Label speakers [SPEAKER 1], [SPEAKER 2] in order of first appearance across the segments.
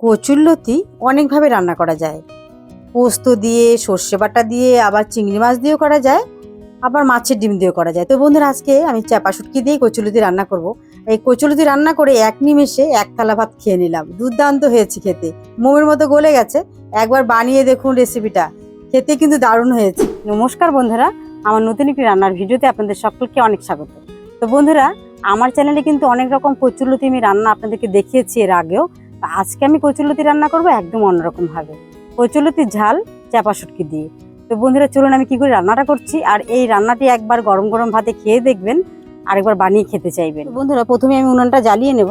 [SPEAKER 1] কচুরলতি অনেকভাবে রান্না করা যায়। পোস্ত দিয়ে, সর্ষে বাটা দিয়ে, আবার চিংড়ি মাছ দিয়েও করা যায়, আবার মাছের ডিম দিয়েও করা যায়। তো বন্ধুরা, আজকে আমি চাপা শুটকি দিয়ে কচুলতি রান্না করব। এই কচুলতি রান্না করে এক নিমেষে এক থালা ভাত খেয়ে নিলাম। দুর্দান্ত হয়েছে খেতে। মোমের মতো গলে গেছে। একবার বানিয়ে দেখুন রেসিপিটা। খেতে কিন্তু দারুণ হয়েছে। নমস্কার বন্ধুরা, আমার নতুন একটি রান্নার ভিডিওতে আপনাদের সকলকে অনেক স্বাগত। তো বন্ধুরা, আমার চ্যানেলে কিন্তু অনেক রকম কচুরলতি আমি রান্না আপনাদেরকে দেখিয়েছি এর আগেও। আজকে আমি কচুরলতি রান্না করব একদম অন্যরকম ভাবে কচুরলতির ঝাল চাপা শুটকি দিয়ে। তো বন্ধুরা, চলুন আমি কি করে রান্নাটা করছি আর এই রান্নাটি একবার গরম গরম ভাতে খেয়ে দেখবেন, আরেকবার বানিয়ে খেতে চাইবেন। বন্ধুরা, প্রথমে আমি উনুনটা জ্বালিয়ে নেব।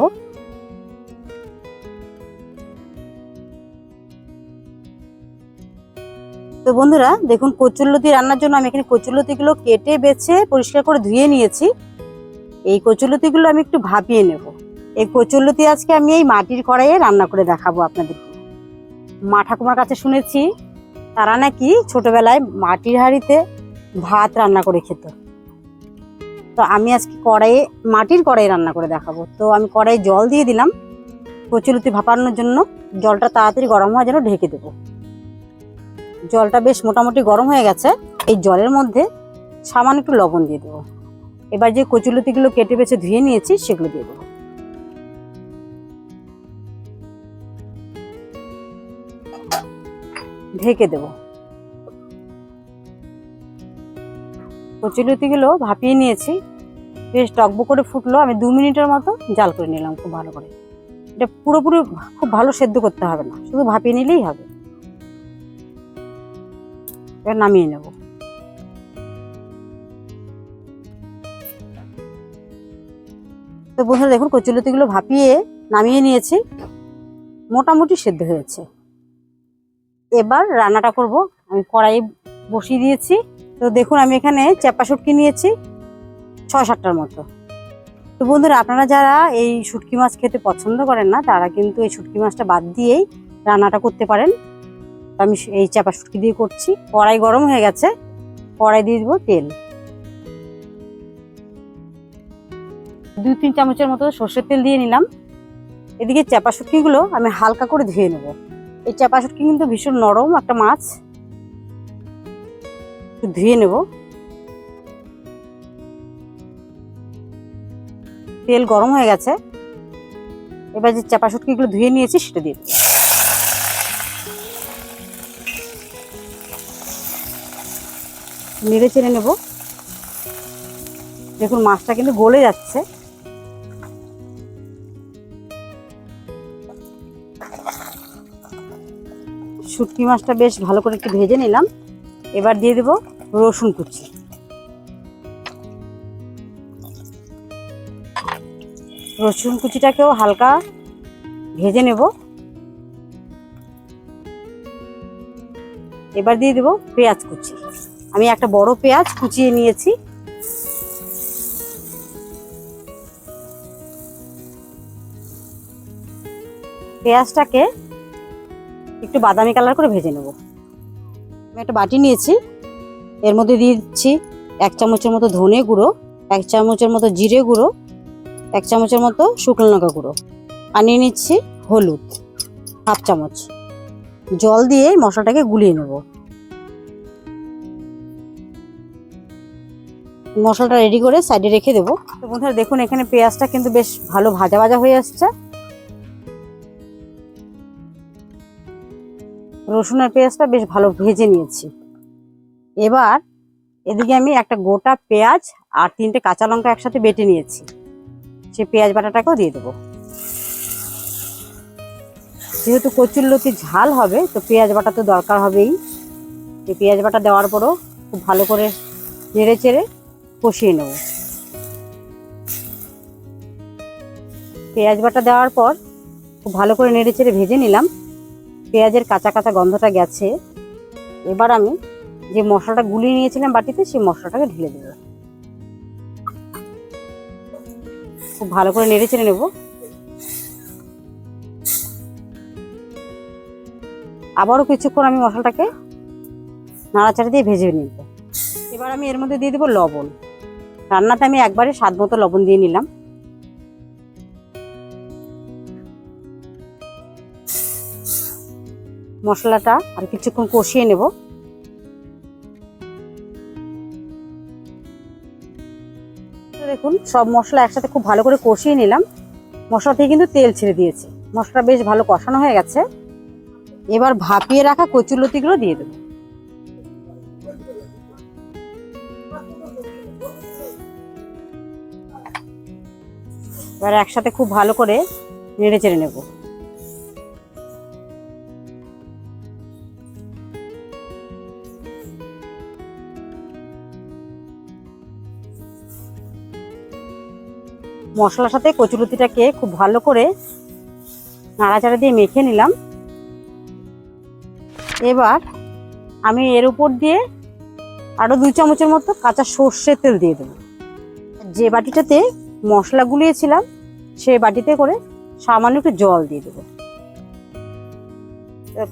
[SPEAKER 1] তো বন্ধুরা, দেখুন, কচুরলতি রান্নার জন্য আমি এখানে কচুরলতিগুলো কেটে বেছে পরিষ্কার করে ধুয়ে নিয়েছি। এই কচুরলতিগুলো আমি একটু ভাপিয়ে নেব। এই কচুরলতি আজকে আমি এই মাটির কড়াইয়ে রান্না করে দেখাবো আপনাদেরকে। মা ঠাকুমার কাছে শুনেছি, তারা নাকি ছোটবেলায় মাটির হাঁড়িতে ভাত রান্না করে খেত। তো আমি আজকে কড়াইয়ে, মাটির কড়াই রান্না করে দেখাবো। তো আমি কড়াই জল দিয়ে দিলাম। কচুলতি ভাপানোর জন্য জলটা তাড়াতাড়ি গরম হওয়ার জন্য ঢেকে দেবো। জলটা বেশ মোটামুটি গরম হয়ে গেছে। এই জলের মধ্যে সামান্য একটু লবণ দিয়ে দেবো। এবার যে কচুলতিগুলো কেটে বেছে ধুয়ে নিয়েছি, সেগুলো দিয়ে দেবো। ঢেকে দেব। কচুলতিগুলো ভাপিয়ে নিয়েছি। বেশ টকবো করে ফুটলো, আমি দু মিনিটের মতো জাল করে নিলাম খুব ভালো করে। এটা পুরোপুরি খুব ভালো সেদ্ধ করতে হবে না, শুধু ভাপিয়ে নিলেই হবে। এবার নামিয়ে নেব। তো বন্ধুরা দেখুন কচুলতিগুলো ভাপিয়ে নামিয়ে নিয়েছি। মোটামুটি সেদ্ধ হয়েছে। এবার রান্নাটা করব। আমি কড়াই বসিয়ে দিয়েছি। তো দেখুন, আমি এখানে চ্যাপা শুটকি নিয়েছি ছ সাতটার মতো। তো বন্ধুরা, আপনারা যারা এই শুটকি মাছ খেতে পছন্দ করেন না, তারা কিন্তু এই শুটকি মাছটা বাদ দিয়েই রান্নাটা করতে পারেন। আমি এই চাপা শুটকি দিয়ে করছি। কড়াই গরম হয়ে গেছে। কড়াই দিয়ে দেবো তেল। দুই তিন চামচের মতো সর্ষের তেল দিয়ে নিলাম। এদিকে চাপা শুটকিগুলো আমি হালকা করে ধুয়ে নেব। এই চাপা শুটকি কিন্তু ভীষণ নরম একটা মাছ। একটু ধুয়ে নেব। তেল গরম হয়ে গেছে। এবার যে চাপা শুটকিগুলো ধুয়ে নিয়েছি, সেটা দিয়ে নেড়ে চেড়ে নেব। দেখুন, মাছটা কিন্তু গলে যাচ্ছে। শুটকি মাছটা বেশ ভালো করে একটু ভেজে নিলাম। এবার দিয়ে দেব রসুন কুচি। রসুন কুচিটাকেও হালকা ভেজে নেব। এবার দিয়ে দেব পেঁয়াজ কুচি। আমি একটা বড় পেঁয়াজ কুচিয়ে নিয়েছি। পেঁয়াজটাকে একটু বাদামি কালার করে ভেজে নেব। আমি একটা বাটি নিয়েছি, এর মধ্যে দিয়ে দিচ্ছি এক চামচের মতো ধনে গুঁড়ো, এক চামচের মতো জিরে গুঁড়ো, এক চামচের মতো শুকনো লঙ্কা গুঁড়ো আর নিয়ে নিচ্ছি হলুদ, হাফ চামচ। জল দিয়ে মশলাটাকে গুলিয়ে নেব। মশলাটা রেডি করে সাইডে রেখে দেবো। তো বন্ধুরা দেখুন, এখানে পেঁয়াজটা কিন্তু বেশ ভালো ভাজা ভাজা হয়ে আসছে। রসুনের পেঁয়াজটা বেশ ভালো ভেজে নিয়েছি। এবার এদিকে আমি একটা গোটা পেঁয়াজ আর তিনটে কাঁচা লঙ্কা একসাথে বেটে নিয়েছি। সে পেঁয়াজ বাটাটাকেও দিয়ে দেবো। যেহেতু কচুর লতি ঝাল হবে, তো পেঁয়াজ বাটা তো দরকার হবেই। এই পেঁয়াজ বাটা দেওয়ার পরও খুব ভালো করে নেড়ে চেড়ে কষিয়ে নেব। পেঁয়াজ বাটা দেওয়ার পর খুব ভালো করে নেড়ে চেড়ে ভেজে নিলাম। পেঁয়াজের কাঁচা কাঁচা গন্ধটা গেছে। এবার আমি যে মশলাটা গুলিয়ে নিয়েছিলাম বাটিতে, সেই মশলাটাকে ঢেলে দেব। খুব ভালো করে নেড়ে চেড়ে নেব। আবারও কিছুক্ষণ আমি মশলাটাকে নাড়াচাড়া দিয়ে ভেজে নিব। এবার আমি এর মধ্যে দিয়ে দেবো লবণ। রান্নাতে আমি একবারে স্বাদ মতো লবণ দিয়ে নিলাম। মশলাটা আর কিছুক্ষণ কষিয়ে নেব। দেখুন, সব মশলা একসাথে খুব ভালো করে কষিয়ে নিলাম। মশলা থেকে কিন্তু তেল ছেড়ে দিয়েছে। মশলা বেশ ভালো কষানো হয়ে গেছে। এবার ভাপিয়ে রাখা কচুলতিগুলো দিয়ে দেবো। এবার একসাথে খুব ভালো করে নেড়ে চেড়ে নেব। মশলার সাথে কচুলতিটাকে খুব ভালো করে নাড়াচাড়া দিয়ে মেখে নিলাম। এবার আমি এর উপর দিয়ে আরও দুই চামচের মতো কাঁচা সর্ষের তেল দিয়ে দেবো। যে বাটিটাতে মশলা গুলিয়েছিলাম সেই বাটিতে করে সামান্য একটু জল দিয়ে দেবো।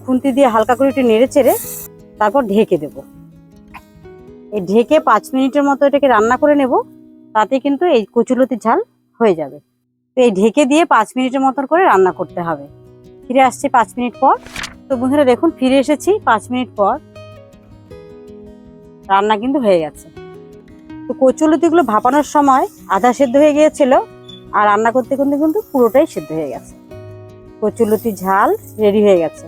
[SPEAKER 1] খুন্তি দিয়ে হালকা করে একটু নেড়ে চেড়ে তারপর ঢেকে দেব। এই ঢেকে পাঁচ মিনিটের মতো এটাকে রান্না করে নেব, তাতে কিন্তু এই কচুলতির ঝাল হয়ে যাবে। তো এই ঢেকে দিয়ে পাঁচ মিনিটের মতন করে রান্না করতে হবে। ফিরে আসছি পাঁচ মিনিট পর। তো বন্ধুরা দেখুন, ফিরে এসেছি পাঁচ মিনিট পর। রান্না কিন্তু হয়ে গেছে। তো কচুলতিগুলো ভাপানোর সময় আধা সেদ্ধ হয়ে গিয়েছিল আর রান্না করতে করতে কিন্তু পুরোটাই সেদ্ধ হয়ে গেছে। কচুলতি ঝাল রেডি হয়ে গেছে।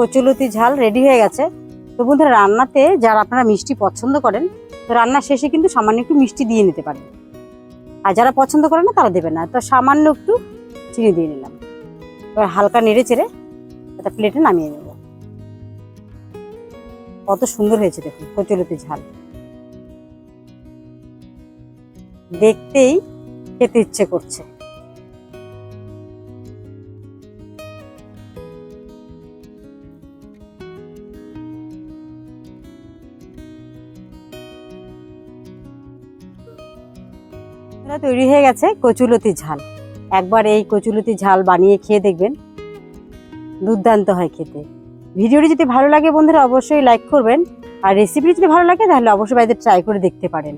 [SPEAKER 1] কচুলতি ঝাল রেডি হয়ে গেছে। তো বন্ধুরা, রান্নাতে যারা আপনারা মিষ্টি পছন্দ করেন, তো রান্নার শেষে কিন্তু সামান্য একটু মিষ্টি দিয়ে নিতে পারেন। আর যারা পছন্দ করে না, তারা দেবে না। তো সামান্য একটু চিনি দিয়ে নিলাম। এবার হালকা নেড়ে চেড়ে একটা প্লেটে নামিয়ে নেব। কত সুন্দর হয়েছে দেখুন, কচুলতি ঝাল। দেখতেই খেতে ইচ্ছে করছে। বন্ধুরা, তৈরি হয়ে গেছে কচুলতি ঝাল। একবার এই কচুলতি ঝাল বানিয়ে খেয়ে দেখবেন। দুর্দান্ত হয় খেতে। ভিডিওটি যদি ভালো লাগে বন্ধুরা অবশ্যই লাইক করবেন। আর রেসিপিটি যদি ভালো লাগে তাহলে অবশ্যই বাড়িতে ট্রাই করে দেখতে পারেন।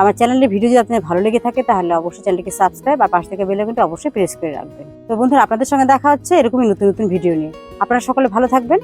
[SPEAKER 1] আমার চ্যানেলে ভিডিও যদি আপনাদের ভালো লেগে থাকে তাহলে অবশ্যই চ্যানেলটিকে সাবস্ক্রাইব আর পাশ থেকে বেল আইকনটা অবশ্যই প্রেস করে রাখবেন। তো বন্ধুরা আপনাদের সঙ্গে দেখা হচ্ছে এরকমই নতুন নতুন ভিডিও নিয়ে। আপনারা সকলে ভালো থাকবেন।